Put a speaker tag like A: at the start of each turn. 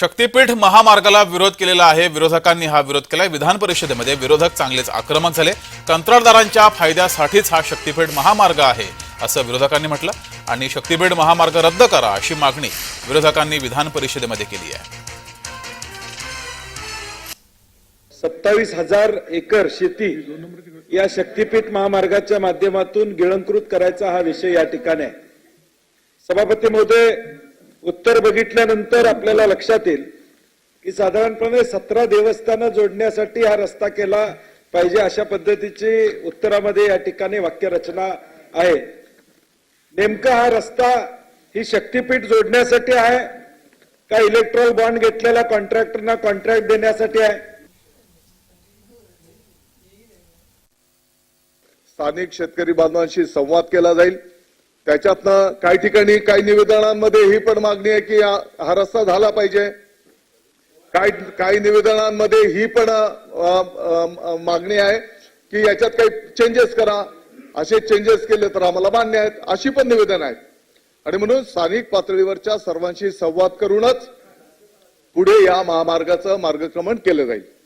A: शक्तीपीठ महामार्गाला विरोध केलेला आहे. विरोधकांनी हा विरोध केलाय. विधान परिषदेमध्ये विरोधक चांगलेच आक्रमक झाले. कंत्राटदारांच्या फायद्यासाठीच हा शक्तीपीठ महामार्ग आहे असं विरोधकांनी म्हटलं. आणि शक्तीपीठ महामार्ग रद्द करा अशी मागणी विरोधकांनी विधान परिषदेमध्ये केली आहे.
B: सत्तावीस हजार एकर शेती या शक्तीपीठ महामार्गाच्या माध्यमातून गिळंकृत करायचा हा विषय या ठिकाणी आहे. सभापती महोदय उत्तर बघितल्यानंतर आपल्याला लक्षात येईल की साधारणपणे सतरा देवस्थानं जोडण्यासाठी हा रस्ता केला पाहिजे अशा पद्धतीची उत्तरामध्ये या ठिकाणी वाक्यरचना आहे. नेमका हा रस्ता ही शक्तीपीठ जोडण्यासाठी आहे का इलेक्ट्रॉल बॉन्ड घेतलेल्या कॉन्ट्रॅक्टरना कॉन्ट्रॅक्ट देण्यासाठी आहे?
C: स्थानिक शेतकरी बांधवांशी संवाद केला जाईल. त्याच्यातनं काही ठिकाणी काही निवेदनांमध्ये ही पण मागणी आहे की हा- रस्ता झाला पाहिजे. काही काही निवेदनांमध्ये ही पण मागणी आहे की याच्यात काही चेंजेस करा. असे चेंजेस केले तर आम्हाला मान्य आहेत. अशी पण निवेदन आहेत. आणि म्हणून स्थानिक पातळीवरच्या सर्वांशी संवाद करूनच पुढे या महामार्गाचं मार्गक्रमण केलं जाईल.